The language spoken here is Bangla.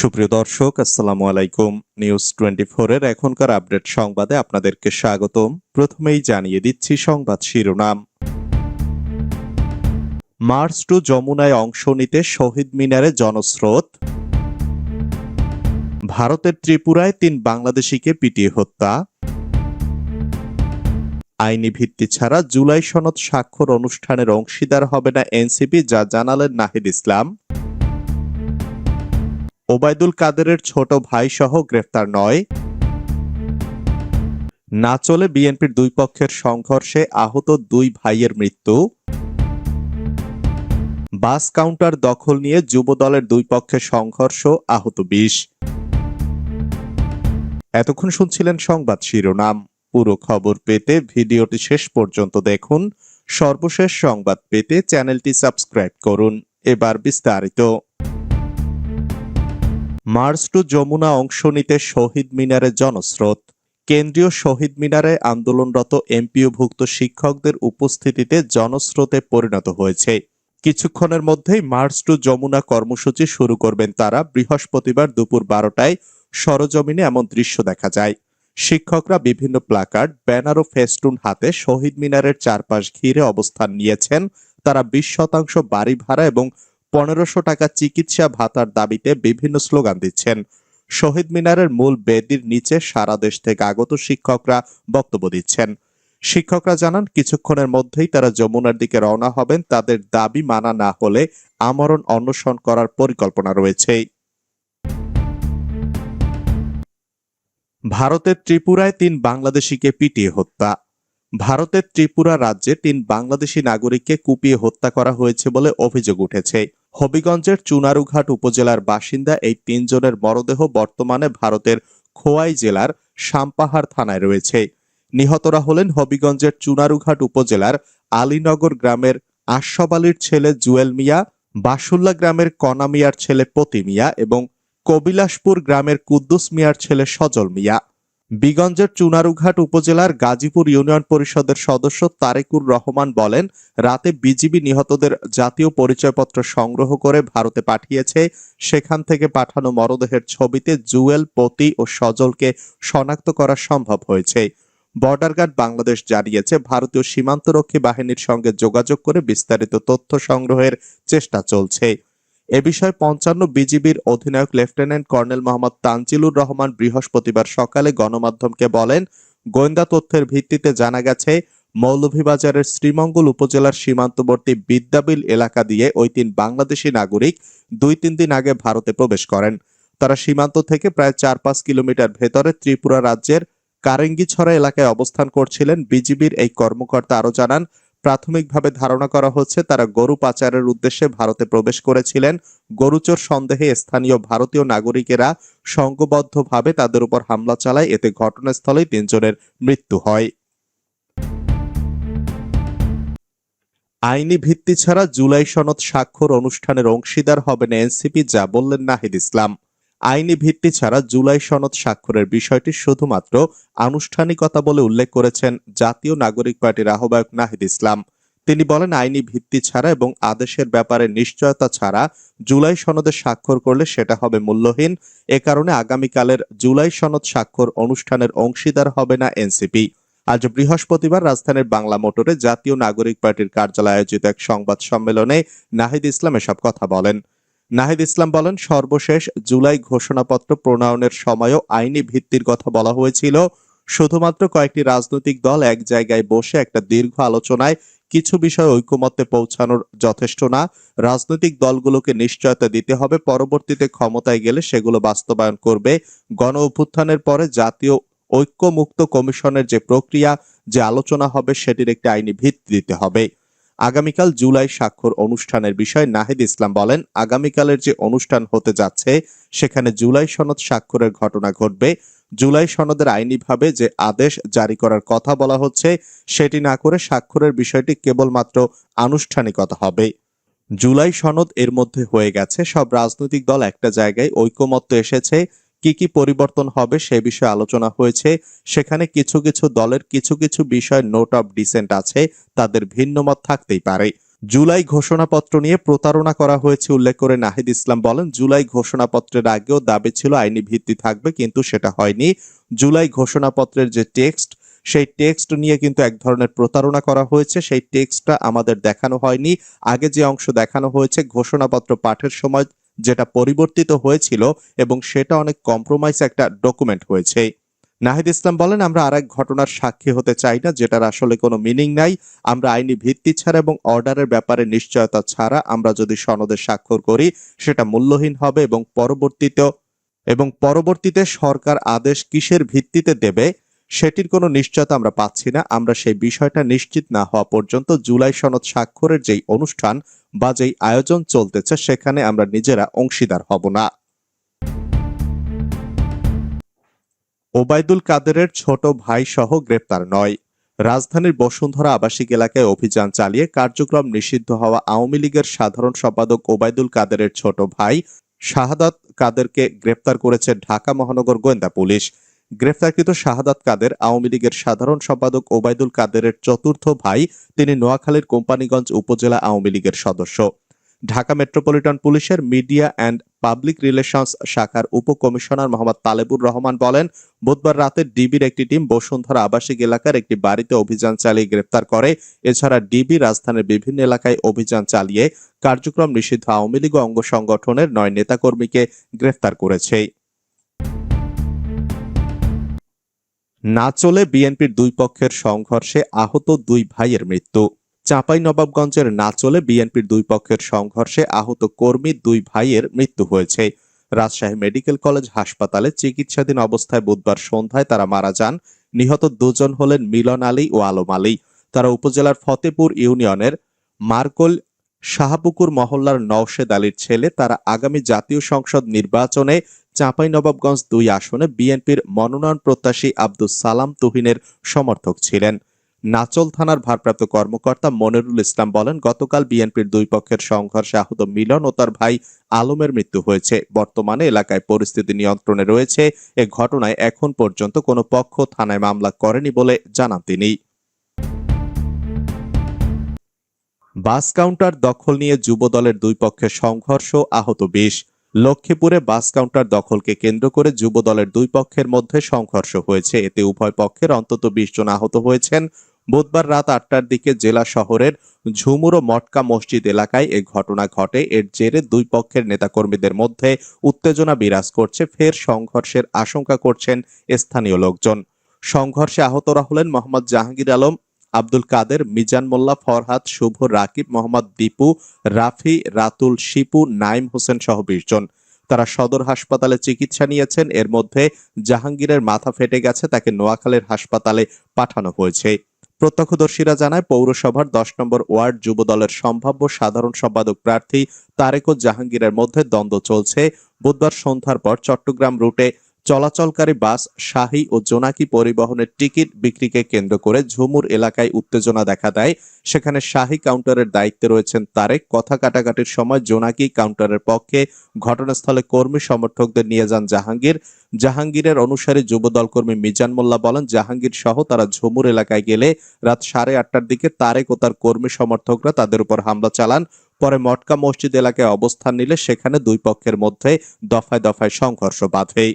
সুপ্রিয় দর্শক, আসসালামু আলাইকুম। নিউজ টোয়েন্টি এর এখনকার আপডেট সংবাদে আপনাদেরকে স্বাগতম। প্রথমেই জানিয়ে দিচ্ছি সংবাদ শিরোনাম। মার্চ টু যমুনায় অংশ নিতে শহীদ মিনারে জনস্রোত। ভারতের ত্রিপুরায় তিন বাংলাদেশিকে পিটিয়ে হত্যা। আইনি ভিত্তি ছাড়া জুলাই সনদ স্বাক্ষর অনুষ্ঠানের অংশীদার হবে না এনসিপি, যা জানালেন নাহিদ ইসলাম। ওবায়দুল কাদেরের ছোট ভাই সহ গ্রেফতার নয়। না চলে বিএনপির দুই পক্ষের সংঘর্ষে আহত দুই ভাইয়ের মৃত্যু। বাস কাউন্টার দখল নিয়ে যুব দলের দুই পক্ষের সংঘর্ষ আহত বিশ। এতক্ষণ শুনছিলেন সংবাদ শিরোনাম। পুরো খবর পেতে ভিডিওটি শেষ পর্যন্ত দেখুন। সর্বশেষ সংবাদ পেতে চ্যানেলটি সাবস্ক্রাইব করুন। এবার বিস্তারিত। মার্চ টু যমুনা অংশ নিতে শহীদ মিনারে জনস্রোত। কেন্দ্রীয় শহীদ মিনারে আন্দোলনরত এমপিওভুক্ত শিক্ষকদের উপস্থিতিতে জনস্রোতে পরিণত হয়েছে। কিছুক্ষণের মধ্যেই মার্চ টু যমুনা কর্মসূচি শুরু করবেন তারা। বৃহস্পতিবার দুপুর বারোটায় সরজমিনে এমন দৃশ্য দেখা যায়। শিক্ষকরা বিভিন্ন প্লাকার্ড, ব্যানার ও ফেস্টুন হাতে শহীদ মিনারের চারপাশ ঘিরে অবস্থান নিয়েছেন। তারা বিশ শতাংশ বাড়ি ভাড়া এবং পনেরোশো টাকা চিকিৎসা ভাতার দাবিতে বিভিন্ন স্লোগান দিচ্ছেন। শহীদ মিনারের মূল বেদির নিচে সারা দেশ থেকে আগত শিক্ষকরা বক্তব্য দিচ্ছেন। শিক্ষকরা জানান, কিছুক্ষণের মধ্যেই তারা যমুনার দিকে রওনা হবেন। তাদের দাবি মানা না হলে আমরণ অনশন করার পরিকল্পনা রয়েছে। ভারতের ত্রিপুরায় তিন বাংলাদেশিকে পিটিয়ে হত্যা। ভারতের ত্রিপুরা রাজ্যে তিন বাংলাদেশি নাগরিককে কুপিয়ে হত্যা করা হয়েছে বলে অভিযোগ উঠেছে। হবিগঞ্জের চুনারুঘাট উপজেলার বাসিন্দা এই তিনজনের মরদেহ বর্তমানে ভারতের খোয়াই জেলার সাম্পাহার থানায় রয়েছে। নিহতরা হলেন হবিগঞ্জের চুনারুঘাট উপজেলার আলীনগর গ্রামের আশরাফ আলীর ছেলে জুয়েল মিয়া, বাসুল্লা গ্রামের কনা মিয়ার ছেলে পতি মিয়া এবং কবিলাসপুর গ্রামের কুদ্দুস মিয়ার ছেলে সজল মিয়া। বিগঞ্জের চুনারুঘাট উপজেলার গাজীপুর ইউনিয়ন পরিষদের সদস্য তারেকুর রহমান বলেন, রাতে বিজিবি নিহতদের জাতীয় পরিচয়পত্র সংগ্রহ করে ভারতে পাঠিয়েছে। সেখান থেকে পাঠানো মরদেহের ছবিতে জুয়েল, পতি ও সজলকে শনাক্ত করা সম্ভব হয়েছে। বর্ডার গার্ড বাংলাদেশ জানিয়েছে, ভারতীয় সীমান্তরক্ষী বাহিনীর সঙ্গে যোগাযোগ করে বিস্তারিত তথ্য সংগ্রহের চেষ্টা চলছে। এ বিষয়ে পঞ্চান্ন বিজিবির অধিনায়ক লেফটেন্যান্ট কর্নেল মোহাম্মদ তানজিলুর রহমান বৃহস্পতিবার সকালে গণমাধ্যমকে বলেন, গোয়েন্দা তথ্যের ভিত্তিতে জানা গেছে, মৌলভীবাজারের শ্রীমঙ্গল উপজেলার সীমান্তবর্তী বিদ্যাবিল এলাকা দিয়ে ওই তিন বাংলাদেশি নাগরিক দুই তিন দিন আগে ভারতে প্রবেশ করেন। তারা সীমান্ত থেকে প্রায় চার পাঁচ কিলোমিটার ভেতরে ত্রিপুরা রাজ্যের কারেঙ্গিছড়া এলাকায় অবস্থান করছিলেন। বিজিবির এই কর্মকর্তা আরও জানান প্রাথমিকভাবে ধারণা করা হচ্ছে তারা গরু পাচারের উদ্দেশ্যে ভারতে প্রবেশ করেছিলেন। গরুচোর সন্দেহে স্থানীয় ভারতীয় নাগরিকেরা সংঘবদ্ধভাবে তাদের উপর হামলা চালায়। এতে ঘটনাস্থলেই তিনজনের মৃত্যু হয়। আইনি ভিত্তি ছাড়া জুলাই সনদ স্বাক্ষর অনুষ্ঠানের অংশীদার হবেন এনসিপি, যা বললেন নাহিদ ইসলাম। আইনি ভিত্তি ছাড়া জুলাই সনদ স্বাক্ষরের বিষয়টি শুধুমাত্র আনুষ্ঠানিকতা বলে উল্লেখ করেছেন জাতীয় নাগরিক পার্টির আহ্বায়ক নাহিদ ইসলাম। তিনি বলেন, আইনি ভিত্তি ছাড়া এবং আদেশের ব্যাপারে নিশ্চয়তা ছাড়া জুলাই সনদে স্বাক্ষর করলে সেটা হবে মূল্যহীন। এ কারণে আগামীকালের জুলাই সনদ স্বাক্ষর অনুষ্ঠানের অংশীদার হবে না এনসিপি। আজ বৃহস্পতিবার রাজধানীর বাংলা মোটরে জাতীয় নাগরিক পার্টির কার্যালয়ে আয়োজিত এক সংবাদ সম্মেলনে নাহিদ ইসলাম এসব কথা বলেন। নাহিদ ইসলাম বলেন, সর্বশেষ জুলাই ঘোষণাপত্র প্রণয়নের সময়ও আইনি ভিত্তির কথা বলা হয়েছিল। শুধুমাত্র কয়েকটি রাজনৈতিক দল এক জায়গায় বসে একটা দীর্ঘ আলোচনায় কিছু বিষয় ঐকমত্যে পৌঁছানোর যথেষ্ট না। রাজনৈতিক দলগুলোকে নিশ্চয়তা দিতে হবে, পরবর্তীতে ক্ষমতায় গেলে সেগুলো বাস্তবায়ন করবে। গণ অভ্যুত্থানের পরে জাতীয় ঐক্যমুক্ত কমিশনের যে প্রক্রিয়া, যে আলোচনা হবে, সেটির একটি আইনি ভিত্তি দিতে হবে। আগামীকাল জুলাই স্বাক্ষর অনুষ্ঠানের বিষয়ে নাহিদ ইসলাম বলেন, আগামীকালের যে অনুষ্ঠান হতে যাচ্ছে, সেখানে জুলাই সনদ স্বাক্ষরের ঘটনা ঘটবে। জুলাই সনদের আইনিভাবে যে আদেশ জারি করার কথা বলা হচ্ছে, সেটি না করে স্বাক্ষরের বিষয়টি কেবলমাত্র আনুষ্ঠানিকতা হবে। জুলাই সনদ এর মধ্যে হয়ে গেছে, সব রাজনৈতিক দল একটা জায়গায় ঐকমত্য এসেছে। কি কি পরিবর্তন হবে সে বিষয়ে আলোচনা হয়েছে। সেখানে কিছু কিছু দলের কিছু কিছু বিষয় নোট অফ ডিসেন্ট আছে, তাদের ভিন্ন মত থাকতেই পারে। জুলাই ঘোষণাপত্র নিয়ে প্রতারণা করা হয়েছে উল্লেখ করে নাহিদ ইসলাম বলেন, জুলাই ঘোষণাপত্রের আগেও দাবি ছিল আইনি ভিত্তি থাকবে, কিন্তু সেটা হয়নি। জুলাই ঘোষণাপত্রের যে টেক্সট সেই টেক্সট নিয়ে কিন্তু এক ধরনের প্রতারণা করা হয়েছে। সেই টেক্সটটা আমাদের দেখানো হয়নি। আগে যে অংশ দেখানো হয়েছে, ঘোষণাপত্র পাঠের সময় যেটা পরিবর্তিত হয়েছিল এবং সেটা অনেক কম্প্রোমাইজ একটা ডকুমেন্ট হয়েছে। নাহিদ ইসলাম বলেন, আমরা আরেক ঘটনার সাক্ষী হতে চাই না, যেটার আসলে কোনো মিনিং নাই। আমরা আইনি ভিত্তি ছাড়া এবং অর্ডারের ব্যাপারে নিশ্চয়তা ছাড়া আমরা যদি সনদে স্বাক্ষর করি, সেটা মূল্যহীন হবে এবং পরবর্তীতে এবং পরবর্তীতে সরকার আদেশ কিসের ভিত্তিতে দেবে সেটির কোনো নিশ্চয়তা আমরা পাচ্ছি না। আমরা সেই বিষয়টা নিশ্চিত না হওয়া পর্যন্ত জুলাই সনদ স্বাক্ষরের যেই অনুষ্ঠান বা যেই আয়োজন চলতেছে, সেখানে আমরা নিজেরা অংশীদার হব না। ওবায়দুল কাদেরের ছোট ভাই সহ গ্রেপ্তার নয়। রাজধানীর বসুন্ধরা আবাসিক এলাকায় অভিযান চালিয়ে কার্যক্রম নিষিদ্ধ হওয়া আওয়ামী লীগের সাধারণ সম্পাদক ওবায়দুল কাদেরের ছোট ভাই শাহাদাত কাদেরকে গ্রেপ্তার করেছে ঢাকা মহানগর গোয়েন্দা পুলিশ। গ্রেফতারকৃত শাহাদাত কাদের, আওয়ামী লীগের সাধারণ সম্পাদক ওবায়দুল কাদেরের চতুর্থ ভাই, তিনি নোয়াখালীর কোম্পানিগঞ্জ উপজেলা আওয়ামী লীগের সদস্য। ঢাকা মেট্রোপলিটন পুলিশের মিডিয়া অ্যান্ড পাবলিক রিলেশনস শাখার উপকমিশনার মোহাম্মদ তালেবুর রহমান বলেন, বুধবার রাতে ডিবির একটি টিম বসুন্ধরা আবাসিক এলাকার একটি বাড়িতে অভিযান চালিয়ে গ্রেপ্তার করে। এছাড়া ডিবি রাজধানীর বিভিন্ন এলাকায় অভিযান চালিয়ে কার্যক্রম নিষিদ্ধ আওয়ামী লীগ অঙ্গ সংগঠনের নয় নেতাকর্মীকে গ্রেফতার করেছে। না চলে বিএনপির দুই পক্ষের সংঘর্ষে আহত দুই ভাইয়ের মৃত্যু। চাঁপাই নবাবগঞ্জের না চলে বিএনপির দুই পক্ষের সংঘর্ষে আহত কর্মী দুই ভাইয়ের মৃত্যু হয়েছে। রাজশাহী মেডিকেল কলেজ হাসপাতালে চিকিৎসাধীন অবস্থায় বুধবার সন্ধ্যায় তারা মারা যান। নিহত দুজন হলেন মিলন আলী ও আলম আলী। তারা উপজেলার ফতেপুর ইউনিয়নের মার্কল শাহপুকুর মহল্লার নওশেদ আলীর ছেলে। তারা আগামী জাতীয় সংসদ নির্বাচনে চাঁপাইনবাবগঞ্জ দুই আসনে বিএনপির মনোনয়ন প্রত্যাশী আব্দুস সালাম তুহিনের সমর্থক ছিলেন। নাচল থানার ভারপ্রাপ্ত কর্মকর্তা মনিরুল ইসলাম বলেন, গতকাল বিএনপির দুই পক্ষের সংঘর্ষে আহত মিলন ও তার ভাই আলমের মৃত্যু হয়েছে। বর্তমানে এলাকায় পরিস্থিতি নিয়ন্ত্রণে রয়েছে। এ ঘটনায় এখন পর্যন্ত কোনো পক্ষ থানায় মামলা করেনি বলে জানান তিনি। বাস কাউন্টার দখল নিয়ে যুব দলের দুই পক্ষের সংঘর্ষ, আহত বিশ। লক্ষ্মীপুরে বাস কাউন্টার দখলকে কেন্দ্র করে যুব দলের দুই পক্ষের মধ্যে সংঘর্ষ হয়েছে। এতে উভয় পক্ষের অন্তত বিশ জন আহত হয়েছেন। বুধবার রাত আটটার দিকে জেলা শহরের ঝুমুর ও মটকা মসজিদ এলাকায় এ ঘটনা ঘটে। এর জেরে দুই পক্ষের নেতাকর্মীদের মধ্যে উত্তেজনা বিরাজ করছে। ফের সংঘর্ষের আশঙ্কা করছেন স্থানীয় লোকজন। সংঘর্ষে আহতরা হলেন মোহাম্মদ জাহাঙ্গীর আলম আব্দুল কাদের, মিজান মোল্লা, ফরহাদ, শুভ, রাকিব, মোহাম্মদ দীপু, রাফি, রাতুল, শিপু, নাইম হোসেন সহ বিশ জন। তারা সদর হাসপাতালে চিকিৎসা নিয়েছেন। এর মধ্যে জাহাঙ্গীরের মাথা ফেটে গেছে, তাকে নোয়াখালীর হাসপাতালে পাঠানো হয়েছে। প্রত্যক্ষদর্শীরা জানায়, পৌরসভার দশ নম্বর ওয়ার্ড যুব দলের সম্ভাব্য সাধারণ সম্পাদক প্রার্থী তারেক জাহাঙ্গীরের মধ্যে দ্বন্দ্ব চলছে। বুধবার সন্ধ্যার পর চট্টগ্রাম রুটে চলাচলকারী বাস, শাহী ও জোনাকি পরিবহনের টিকিট বিক্রিকে কেন্দ্র করে ঝুমুর এলাকায় উত্তেজনা দেখা দেয়। সেখানে শাহী কাউন্টারের দায়িত্বে রয়েছেন তারেক। কথা কাটাকাটির সময় জোনাকি কাউন্টারের পক্ষে ঘটনাস্থলে কর্মী সমর্থকদের নিয়ে যান জাহাঙ্গীর। জাহাঙ্গীরের অনুসারী যুবদল কর্মী মিজান মোল্লা বলেন, জাহাঙ্গীর সহ তারা ঝুমুর এলাকায় গেলে রাত সাড়ে আটটার দিকে তারেক ও তার কর্মী সমর্থকরা তাদের উপর হামলা চালান। পরে মটকা মসজিদ এলাকায় অবস্থান নিলে সেখানে দুই পক্ষের মধ্যে দফায় দফায় সংঘর্ষ বাধে।